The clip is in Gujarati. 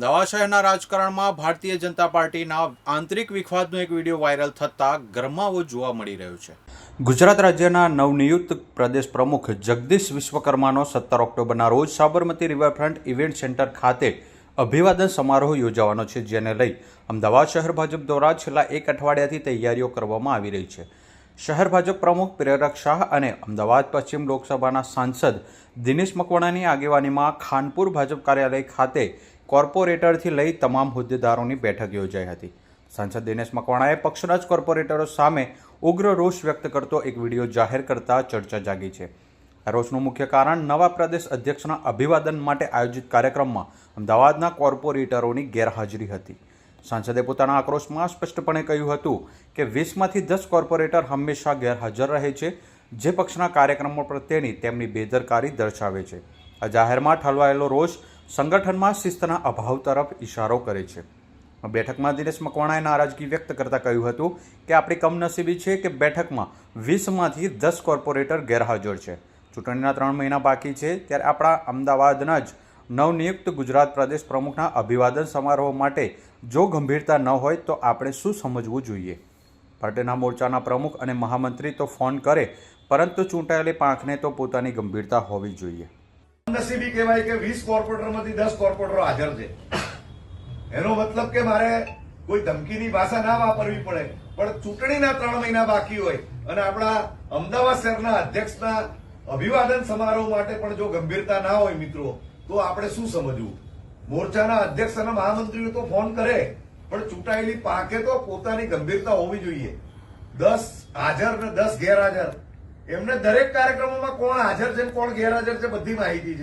અમદાવાદ શહેરના રાજકારણમાં ભારતીય જનતા પાર્ટીના આંતરિક વિખવાદનો એક વીડિયો વાયરલ થતાં ગરમાવો જોવા મળી રહ્યો છે. ગુજરાત રાજ્યના નવનિયુક્ત પ્રદેશ પ્રમુખ જગદીશ વિશ્વકર્માનો સત્તર ઓક્ટોબરના રોજ સાબરમતી રિવરફ્રન્ટ ઇવેન્ટ સેન્ટર ખાતે અભિવાદન સમારોહ યોજાવાનો છે, જેને લઈ અમદાવાદ શહેર ભાજપ દ્વારા છેલ્લા એક અઠવાડિયાથી તૈયારીઓ કરવામાં આવી રહી છે. શહેર ભાજપ પ્રમુખ પ્રેરક શાહ અને અમદાવાદ પશ્ચિમ લોકસભાના સાંસદ દિનેશ મકવાણાની આગેવાનીમાં ખાનપુર ભાજપ કાર્યાલય ખાતે કોર્પોરેટરથી લઈ તમામ હોદ્દેદારોની બેઠક યોજાઈ હતી. સાંસદ દિનેશ મકવાણાએ પક્ષના જ કોર્પોરેટરો સામે ઉગ્ર રોષ વ્યક્ત કરતો એક વીડિયો જાહેર કરતા ચર્ચા જાગી છે. આ રોષનું મુખ્ય કારણ નવા પ્રદેશ અધ્યક્ષના અભિવાદન માટે આયોજિત કાર્યક્રમમાં અમદાવાદના કોર્પોરેટરોની ગેરહાજરી હતી. સાંસદે પોતાના આક્રોશમાં સ્પષ્ટપણે કહ્યું હતું કે વીસમાંથી દસ કોર્પોરેટર હંમેશા ગેરહાજર રહે છે, જે પક્ષના કાર્યક્રમો પ્રત્યેની તેમની બેદરકારી દર્શાવે છે. આ જાહેરમાં ઠલવાયેલો રોષ સંગઠનમાં શિસ્તના અભાવ તરફ ઇશારો કરે છે. બેઠકમાં દિનેશ મકવાણાએ નારાજગી વ્યક્ત કરતાં કહ્યું હતું કે, આપણી કમનસીબી છે કે બેઠકમાં વીસમાંથી દસ કોર્પોરેટર ગેરહાજર છે. ચૂંટણીના ત્રણ મહિના બાકી છે ત્યારે આપણા અમદાવાદના જ નવનિયુક્ત ગુજરાત પ્રદેશ પ્રમુખના અભિવાદન સમારોહ માટે જો ગંભીરતા ન હોય તો આપણે શું સમજવું જોઈએ? પાર્ટીના મોરચાના પ્રમુખ અને મહામંત્રી તો ફોન કરે, પરંતુ ચૂંટાયેલી પાંખને તો પોતાની ગંભીરતા હોવી જોઈએ. નસીબી કહેવાય કે વીસ કોર્પોરેટરમાંથી દસ કોર્પોરેટરો હાજર છે. એનો મતલબ કે મારે કોઈ ધમકીની ભાષા ના વાપરવી પડે, પણ ચૂંટણીના ત્રણ મહિના બાકી હોય અને આપણા અમદાવાદ શહેરના અધ્યક્ષના અભિવાદન સમારોહ માટે પણ જો ગંભીરતા ના હોય મિત્રો, તો આપણે શું સમજવું? મોરચાના અધ્યક્ષ અને મહામંત્રીઓ તો ફોન કરે, પણ ચૂંટાયેલી પાકે તો પોતાની ગંભીરતા હોવી જોઈએ. દસ હાજર ને દસ ગેરહાજર. એમને દરેક કાર્યક્રમોમાં કોણ હાજર છે કોણ ગેરહાજર છે બધી માહિતી છે.